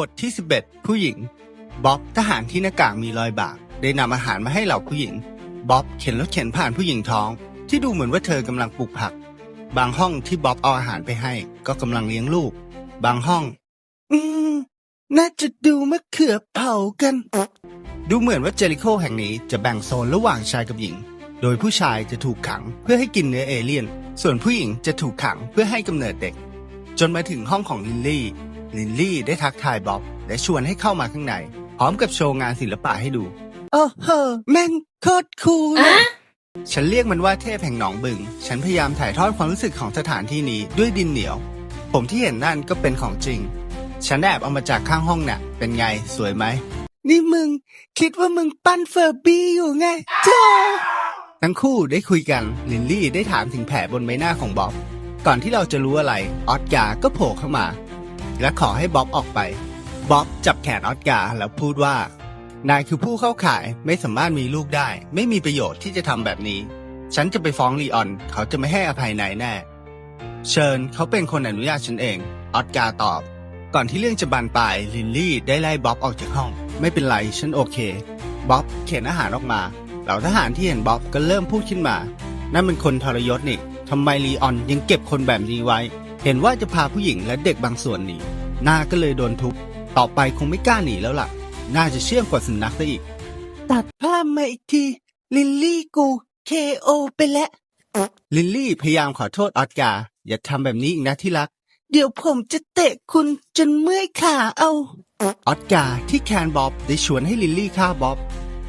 บทที่ 11 ผู้หญิง บ๊อบทหารที่หน้ากากมีรอยบาก ได้นำอาหารมาให้เหล่าผู้หญิง บ๊อบเข็นรถเข็นผ่านผู้หญิงท้อง ที่ดูเหมือนว่าเธอกำลังปลูกผัก บางห้องที่บ๊อบเอาอาหารไปให้ ก็กำลังเลี้ยงลูก บางห้อง อืม น่าจะดูมะเขือเผากัน ดูเหมือนว่าเจริโคแห่งนี้จะแบ่งโซนระหว่างชายกับหญิง โดยผู้ชายจะถูกขังเพื่อให้กินเนื้อเอเลี่ยน ส่วนผู้หญิงจะถูกขังเพื่อให้กำเนิดเด็ก จนมาถึงห้องของลินลี่ ลินลี่ได้ทักทายบ๊อบและชวนให้เข้ามาข้างใน พร้อมกับโชว์งานศิลปะให้ดูโอ้โหแม่งโคตรคูลเลยฉันเรียกมันว่าเทพแห่งหนองบึง ฉันพยายามถ่ายทอดความรู้สึกของสถานที่นี้ด้วยดินเหนียว ผมที่เห็นนั่นก็เป็นของจริง ฉันแอบเอามาจากข้างห้องน่ะ เป็นไงสวยไหม นี่มึง คิดว่ามึงปั้นเฟอร์บี้อยู่ไงจ้าทั้งคู่ได้คุยกันลินลี่ได้ถามถึงแผลบนใบหน้าของบ๊อบ ก่อนที่เราจะรู้อะไร ออสการ์ก็โผล่เข้ามา และขอให้บ๊อบออกไป บ๊อบจับแขนออสการ์แล้วพูดว่า นายคือผู้เข้าข่ายไม่สามารถมีลูกได้ ไม่มีประโยชน์ที่จะทำแบบนี้ ฉันจะไปฟ้องลีออน เขาจะไม่ให้อภัยนายแน่ เชิญเขาเป็นคนอนุญาตฉันเอง ออสการ์ตอบ ก่อนที่เรื่องจะบานปลายลินลี่ได้ไล่บ๊อบออกจากห้อง ไม่เป็นไรฉันโอเค บ๊อบเข็นอาหารออกมา เหล่าทหารที่เห็นบ๊อบก็เริ่มพูดขึ้นมา นั่นเป็นคนทรยศนี่ ทำไมลีออนยังเก็บคนแบบนี้ไว้ เห็นว่าจะพาผู้หญิงและเด็กบางส่วนหนีหน้าก็เลยโดนทุบต่อไปคงไม่กล้าหนีแล้วล่ะ น่าจะเชื่องกว่าสุนัขซะอีก ตัดภาพมาอีกที ลินลี่กู KO ไปแล้ว ลินลี่พยายามขอโทษออสการ์อย่าทำแบบนี้อีกนะที่รัก เดี๋ยวผมจะเตะคุณจนเมื่อยขาเอา ออสการ์ที่แคนบ๊อบได้ชวนให้ลินลี่ฆ่าบ๊อบ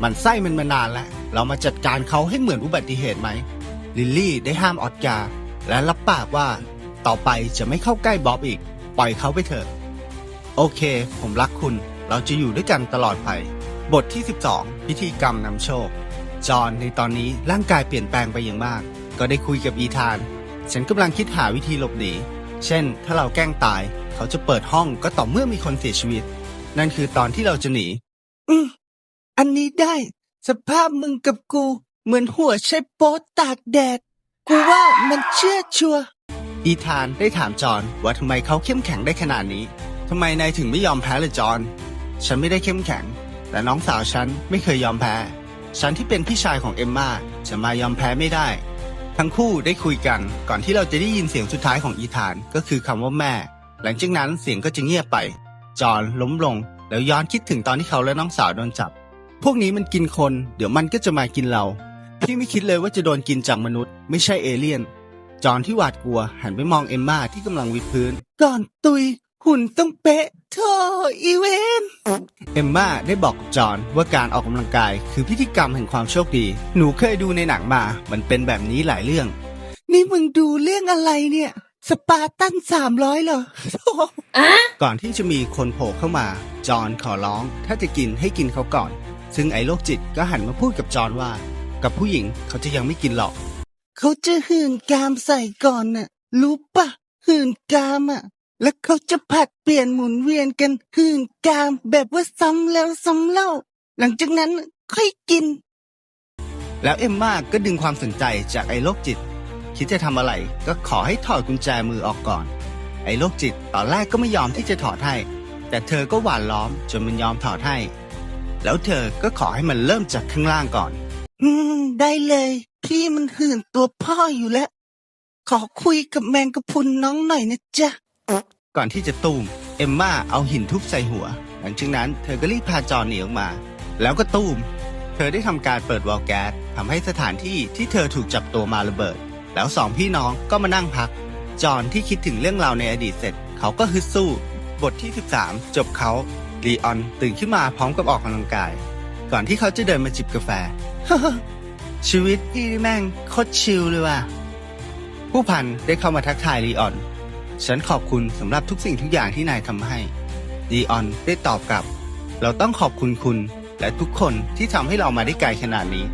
มันไส้มันมานานแล้ว เรามาจัดการเขาให้เหมือนอุบัติเหตุไหม ลิลลี่ได้ห้ามออสการ์และรับปากว่า ต่อไปจะไม่เข้าใกล้บ๊อบอีก ปล่อยเขาไปเถอะ โอเค ผมรักคุณ เราจะอยู่ด้วยกันตลอดไป บทที่ 12 พิธีกรรมนำโชค จอห์นในตอนนี้ร่างกายเปลี่ยนแปลงไปอย่างมาก ก็ได้คุยกับอีธาน ฉันกำลังคิดหาวิธีหลบหนี เช่น ถ้าเราแกล้งตาย เขาจะเปิดห้องก็ต่อเมื่อมีคนเสียชีวิต นั่นคือตอนที่เราจะหนี อืมอันนี้ได้ สภาพมึงกับกู เหมือนหัวใช้โป๊ตตากแดด กูว่ามันเชื่อชัวร์อีธานได้ถามจอห์นว่าทำไมเขาเข้มแข็งได้ขนาดนี้ทำไมนายถึงไม่ยอมแพ้เลยจอห์นฉันไม่ได้เข้มแข็ง แต่น้องสาวฉันไม่เคยยอมแพ้ ฉันที่เป็นพี่ชายของเอมมาจะมายอมแพ้ไม่ได้ ทั้งคู่ได้คุยกันก่อนที่เราจะได้ยินเสียงสุดท้ายของอีธานก็คือคำว่าแม่ หลังจากนั้นเสียงก็จะเงียบไป จอห์นล้มลง แล้วย้อนคิดถึงตอนที่เขาและน้องสาวโดนจับ พวกนี้มันกินคน เดี๋ยวมันก็จะมากินเรา พี่ไม่คิดเลยว่าจะโดนกินจากมนุษย์ ไม่ใช่เอเลี่ยน จอห์นที่หวาดกลัวหันไปมองเอมมาที่กำลังวิดพื้น ก่อนตุย หุ่นต้องเป๊ะโธ่อีเวนเอมมาได้บอกกับจอห์นว่าการออกกำลังกายคือพิธีกรรมแห่งความโชคดี หนูเคยดูในหนังมา มันเป็นแบบนี้หลายเรื่อง นี่มึงดูเรื่องอะไรเนี่ย สปาร์ตันสามร้อยเหรอ ก่อนที่จะมีคนโผล่เข้ามา จอห์นขอร้อง ถ้าจะกินให้กินเขาก่อน ซึ่งไอ้โรคจิตก็หันมาพูดกับจอห์นว่า กับผู้หญิงเขาจะยังไม่กินหรอก เขาจะหื่นกามใส่ก่อนน่ะ รู้ปะหื่นกามอะ แล้วเขาจะผัดเปลี่ยนหมุนเวียนกันหื่นกาม แบบว่าซ้ำแล้วซ้ำเล่า หลังจากนั้นค่อยกิน แล้วเอมมาก็ดึงความสนใจจากไอ้โรคจิต คิดจะทำอะไรก็ขอให้ถอดกุญแจมือออกก่อน ไอ้โรคจิตตอนแรกก็ไม่ยอมที่จะถอดให้ แต่เธอก็หวานล้อมจนมันยอมถอดให้ แล้วเธอก็ขอให้มันเริ่มจากข้างล่างก่อน อืม ได้เลย พี่มันหื่นตัวพ่ออยู่แล้ว ขอคุยกับแมงกะพรุนน้องหน่อยนะจ๊ะ ก่อนที่จะตูม เอมมาเอาหินทุบใส่หัว หลังจากนั้นเธอก็รีบพาจอหนหนีออกมา แล้วก็ตูม เธอได้ทำการเปิดวาล์วแก๊สทำให้สถานที่ที่เธอถูกจับตัวมาระเบิด แล้วสองพี่น้องก็มานั่งพัก จอนที่คิดถึงเรื่องราวในอดีตเสร็จ เขาก็ฮึดสู้ บทที่ 13 จบเขาลีออนตื่นขึ้นมาพร้อมกับออกกำลังกาย ก่อนที่เขาจะเดินมาจิบกาแฟ ชีวิตพี่แม่งโคตรชิลเลยว่ะ ผู้พันได้เข้ามาทักทายลีออน ฉันขอบคุณสำหรับทุกสิ่งทุกอย่างที่นายทำให้ลีออนได้ตอบกลับ เราต้องขอบคุณคุณและทุกคนที่ทำให้เรามาได้ไกลขนาดนี้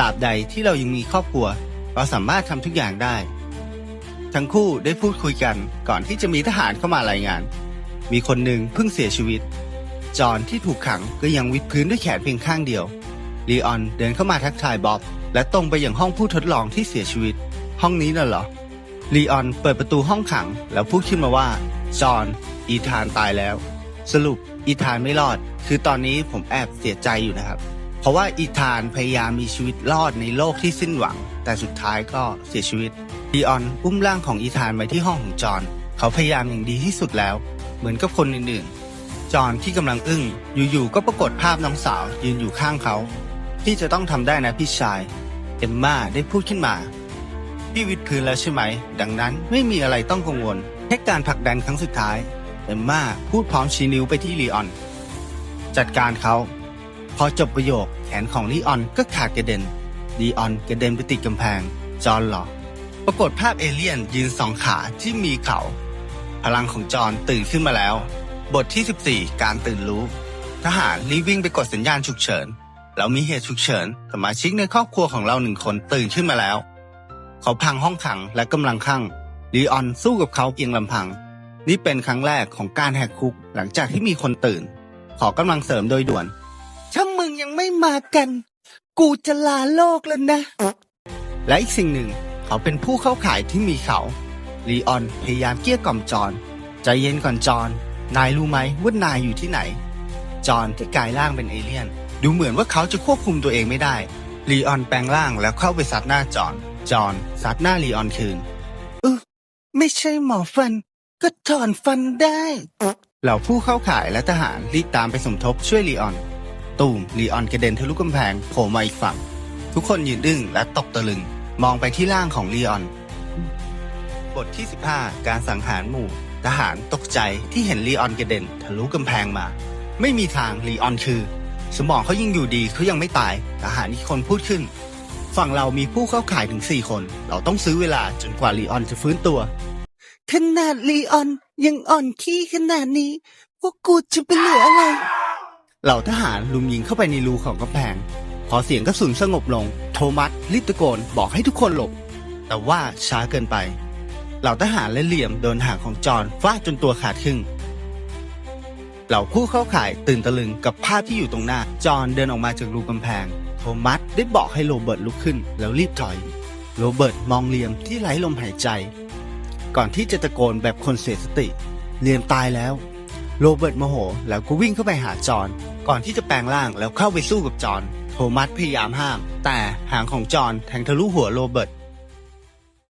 ตราบใดที่เรายังมีครอบครัว เราสามารถทำทุกอย่างได้ ทั้งคู่ได้พูดคุยกันก่อนที่จะมีทหารเข้ามารายงาน มีคนหนึ่งเพิ่งเสียชีวิต จอห์นที่ถูกขังก็ยังวิดพื้นด้วยแขนเพียงข้างเดียว ลีออนเดินเข้ามาทักทายบ๊อบ และตรงไปยังห้องผู้ทดลองที่เสียชีวิต ห้องนี้น่ะเหรอลีออนเปิดประตูห้องขัง แล้วพูดขึ้นมาว่าจอห์นอีธานตายแล้ว สรุปอีธานไม่รอด คือตอนนี้ผมแอบเสียใจอยู่นะครับ เพราะว่าอีธานพยายามมีชีวิตรอดในโลกที่สิ้นหวัง แต่สุดท้ายก็เสียชีวิตดีออนอุ้มร่างของอีธานไปที่ห้องของจอห์นเขาพยายามอย่างดีที่สุดแล้ว เหมือนกับคนอื่นๆจอห์นที่กำลังอึ้งอยู่ๆก็ปรากฏภาพน้องสาวยืนอยู่ข้างเขา พี่จะต้องทำได้นะพี่ชาย เอมมาได้พูดขึ้นมา พี่วิดพื้นแล้วใช่ไหม ดังนั้นไม่มีอะไรต้องกังวล แค่การผลักดันครั้งสุดท้าย เอมมาพูดพร้อมชี้นิ้วไปที่ลีออน จัดการเขา พอจบประโยคแขนของลีออนก็ขาดกระเด็นลีออนกระเด็นไปติดกำแพง จอห์นหรอปรากฏภาพเอเลี่ยนยืนสองขาที่มีเขา พลังของจอห์นตื่นขึ้นมาแล้ว บทที่ 14 การตื่นรู้ ทหารรีวิ่งไปกดสัญญาณฉุกเฉิน แล้วมีเหตุฉุกเฉินสมาชิกในครอบครัวของเราหนึ่งคนตื่นขึ้นมาแล้ว เขาพังห้องขังและกำลังขังลีออนสู้กับเขาเพียงลำพัง นี่เป็นครั้งแรกของการแหกคุกหลังจากที่มีคนตื่น ขอกำลังเสริมโดยด่วน ถ้ามึงยังไม่มากัน กูจะลาโลกแล้วนะ และอีกสิ่งหนึ่งเขาเป็นผู้เข้าข่ายที่มีเขาลีออนพยายามเกลี้ยกล่อมจอห์นใจเย็นก่อนจอห์นนายรู้ไหมว่านายอยู่ที่ไหน จอห์นที่กลายร่างเป็นเอเลี่ยน ดูเหมือนว่าเขาจะควบคุมตัวเองไม่ได้ลีออนแปลงร่างแล้วเข้าไปซัดหน้าจอห์นจอห์นซัดหน้าลีออนคืนเออไม่ใช่หมอฟัน ก็ถอนฟันได้เหล่าผู้เข้าข่ายและทหารรีบตามไปสมทบช่วยลีออน ตูมลีออนกระเด็นทะลุกำแพงโผล่มาอีกฝั่ง ทุกคนยืนอึ้งและตกตะลึง มองไปที่ร่างของลีออน บทที่ 15 การสังหารหมู่ ทหารตกใจที่เห็นลีออนกระเด็นทะลุกำแพงมา ไม่มีทางลีออนคือ สมองเขายังอยู่ดีเขายังไม่ตายทหารอีกคนพูดขึ้น ฝั่งเรามีผู้เข้าข่ายถึง4คน เราต้องซื้อเวลาจนกว่าลีออนจะฟื้นตัว ขนาดลีออนยังอ่อนขี้ขนาดนี้ พวกกูจะไปเหลืออะไร เหล่าทหารลุมยิงเข้าไปในรูของกำแพง พอเสียงกระสุนสงบลง โทมัสรีบตะโกนบอกให้ทุกคนหลบ แต่ว่าช้าเกินไป เหล่าทหารและเหลี่ยมโดนหางของจอห์นฟาดจนตัวขาดครึ่ง เหล่าผู้เข้าข่ายตื่นตะลึงกับภาพที่อยู่ตรงหน้า จอห์นเดินออกมาจากรูกำแพง โทมัสได้บอกให้โรเบิร์ตลุกขึ้น แล้วรีบถอย โรเบิร์ตมองเลียมที่ไร้ลมหายใจ ก่อนที่จะตะโกนแบบคนเสียสติ เลียมตายแล้ว โรเบิร์ตโมโห แล้วก็วิ่งเข้าไปหาจอห์นก่อนที่จะแปลงร่างแล้วเข้าไปสู้กับจอห์นโทมัสพยายามห้าม แต่หางของจอห์นแทงทะลุหัวโรเบิร์ต